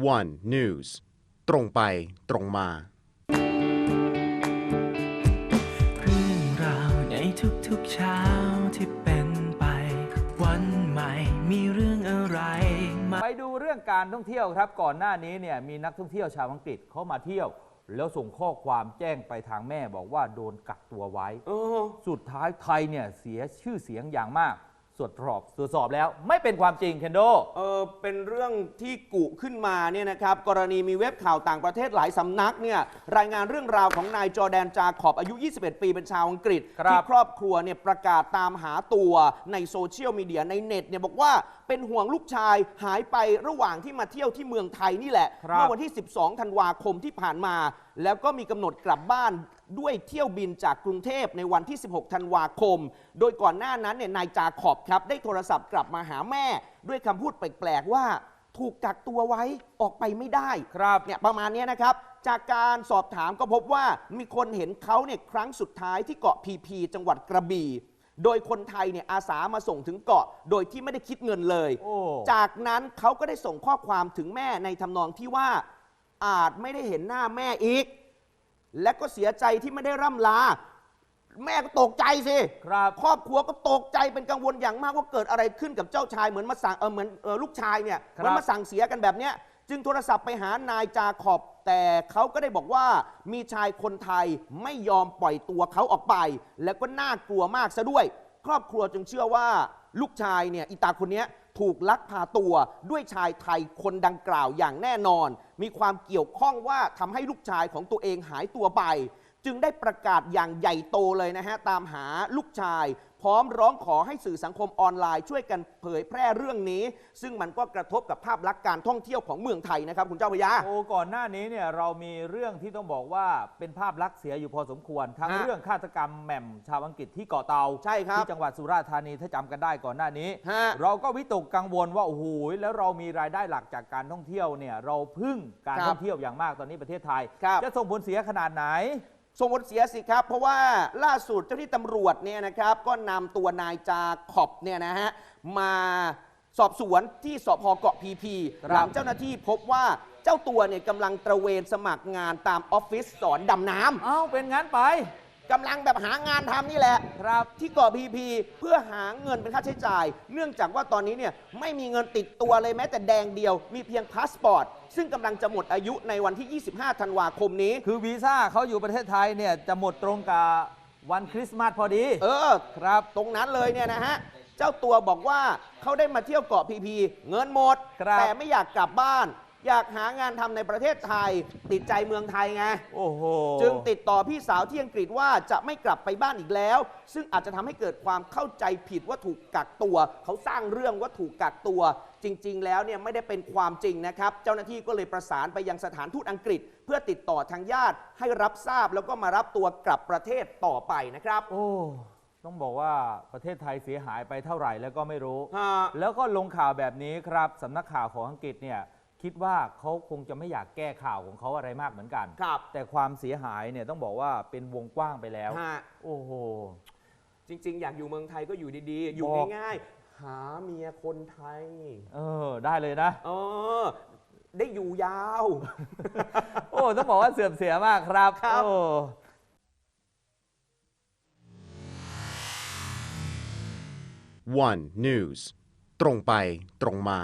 one news ตรงไปตรงมาเรื่องราวในทุกๆเช้าที่เป็นไป วันใหม่มีเรื่องอะไรมาไปดูเรื่องการท่องเที่ยวครับ ก่อนหน้านี้เนี่ยมีนักท่องเที่ยวชาวอังกฤษเขามาเที่ยว แล้วส่งข้อความแจ้งไปทางแม่บอกว่าโดนกักตัวไว้เออสุดท้ายไทยเนี่ยเสียชื่อเสียงอย่างมากต รวจสอบตรวจสอบแล้วไม่เป็นความจริงเคนโด เออเป็นเรื่องที่กุขึ้นมาเนี่ยนะครับกรณีมีเว็บข่าวต่างประเทศหลายสำนักเนี่ยรายงานเรื่องราวของนายจอร์แดนจาขอบอายุ 21 ปีเป็นชาวอังกฤษ ครับ ที่ครอบครัวเนี่ยประกาศตามหาตัวในโซเชียลมีเดียในเน็ตเนี่ยบอกว่าเป็นห่วงลูกชายหายไประหว่างที่มาเที่ยวที่เมืองไทยนี่แหละ ครับ เมื่อวันที่ 12 ธันวาคมที่ผ่านมาแล้วก็มีกำหนดกลับบ้านด้วยเที่ยวบินจากกรุงเทพในวันที่ 16 ธันวาคม โดยก่อนหน้านั้นเนี่ยนายจาขอบครับ ได้โทรศัพท์กลับมาหาแม่ ด้วยคำพูดแปลกๆว่าถูกกักตัวไว้ออกไปไม่ได้ครับเนี่ยประมาณเนี้ยนะครับ จากการสอบถามก็พบว่ามีคนเห็นเขาเนี่ยครั้งสุดท้ายที่เกาะพีพี จังหวัดกระบี่ โดยคนไทยเนี่ยอาสามาส่งถึงเกาะ โดยที่ไม่ได้คิดเงินเลย โอ้ จากนั้นเขาก็ได้ส่งข้อความถึงแม่ในทำนองที่ว่า อาจไม่ได้เห็นหน้าแม่อีก และก็เสียใจที่ไม่ได้ร่ำลา แม่ก็ตกใจสิครับครอบครัวก็ตกใจเป็นกังวลอย่างมากว่าเกิดอะไรขึ้นกับเจ้าชายเหมือนมาสั่งเออเหมือนเออลูกชายเนี่ยครับ เหมือนมาสั่งเสียกันแบบเนี้ยจึงโทรศัพท์ไปหานายจาขอบ แต่เขาก็ได้บอกว่ามีชายคนไทยไม่ยอมปล่อยตัวเขาออกไป แล้วก็น่ากลัวมากซะด้วย ครอบครัวจึงเชื่อว่าลูกชายเนี่ยอีตาคนเนี้ย ถูกลักพาตัวด้วยชายไทยคนดังกล่าวอย่างแน่นอน มีความเกี่ยวข้องว่าทำให้ลูกชายของตัวเองหายตัวไป จึงได้ประกาศอย่างใหญ่โตเลยนะฮะ ตามหาลูกชาย พร้อมร้องขอให้สื่อสังคมออนไลน์ช่วยกันเผยแพร่เรื่องนี้ ซึ่งมันก็กระทบกับภาพลักษณ์การท่องเที่ยวของเมืองไทยนะครับ คุณเจ้าพระยา โอ้ก่อนหน้านี้เนี่ยเรามีเรื่องที่ต้องบอกว่าเป็นภาพลักษณ์เสียอยู่พอสมควร ทั้งฮะเรื่องฆาตกรรมแหม่มชาวอังกฤษที่เกาะเตาใช่ครับที่จังหวัดสุราษฎร์ธานีถ้าจำกันได้ก่อนหน้านี้ ฮะ เราก็วิตกกังวลว่าโอ้โหแล้วเรามีรายได้หลักจากการท่องเที่ยวเนี่ยเราพึ่งการครับท่องเที่ยวอย่างมากตอนนี้ประเทศไทย ครับ จะส่งผลเสียขนาดไหน ส่งผลเสียสิครับ เพราะว่าล่าสุดเจ้าที่ตำรวจเนี่ยนะครับก็นำตัวนายจาขอบเนี่ยนะฮะมาสอบสวนที่สพเกาะพีพีหลังเจ้าหน้าที่พบว่าเจ้าตัวเนี่ยกำลังตระเวนสมัครงานตามออฟฟิศสอนดำน้ำ เอ้าเป็นงั้นไป กำลังแบบหางานทำนี่แหละครับที่เกาะพีพีเพื่อหาเงินเป็นค่าใช้จ่าย เนื่องจากว่าตอนนี้เนี่ยไม่มีเงินติดตัวเลยแม้แต่แดงเดียว มีเพียงพาสปอร์ต ซึ่งกำลังจะหมดอายุในวันที่ 25 ธันวาคมนี้ คือวีซ่าเขาอยู่ประเทศไทยเนี่ยจะหมดตรงกับวันคริสต์มาสพอดีเออ ครับ ตรงนั้นเลยเนี่ยนะฮะ เจ้าตัวบอกว่าเขาได้มาเที่ยวเกาะพีพี เงินหมด ครับแต่ไม่อยากกลับบ้าน อยากหางานทำในประเทศไทย ติดใจเมืองไทยไง โอ้โห จึงติดต่อพี่สาวที่อังกฤษว่าจะไม่กลับไปบ้านอีกแล้ว ซึ่งอาจจะทำให้เกิดความเข้าใจผิดว่าถูกกักตัว เขาสร้างเรื่องว่าถูกกักตัว จริง ๆ แล้วเนี่ยไม่ได้เป็นความจริงนะครับ เจ้าหน้าที่ก็เลยประสานไปยังสถานทูตอังกฤษ เพื่อติดต่อทางญาติให้รับทราบแล้วก็มารับตัวกลับประเทศต่อไปนะครับโอ้ ต้องบอกว่าประเทศไทยเสียหายไปเท่าไหร่แล้วก็ไม่รู้ ฮะ แล้วก็ลงข่าวแบบนี้ครับสำนักข่าวของอังกฤษเนี่ย คิดว่าเขาคงจะไม่อยากแก้ข่าวของเขาอะไรมากเหมือนกัน ครับ แต่ความเสียหายเนี่ยต้องบอกว่าเป็นวงกว้างไปแล้ว ฮะโอ้โห จริง ๆ อยากอยู่เมืองไทยก็อยู่ดีๆ อยู่บอก ง่ายๆ หาเมียคนไทย เออ ได้เลยนะ เออ ได้อยู่ยาว โอ้ ต้องบอกว่าเสื่อมเสียมากครับครับ โอ้ one news ตรงไปตรงมา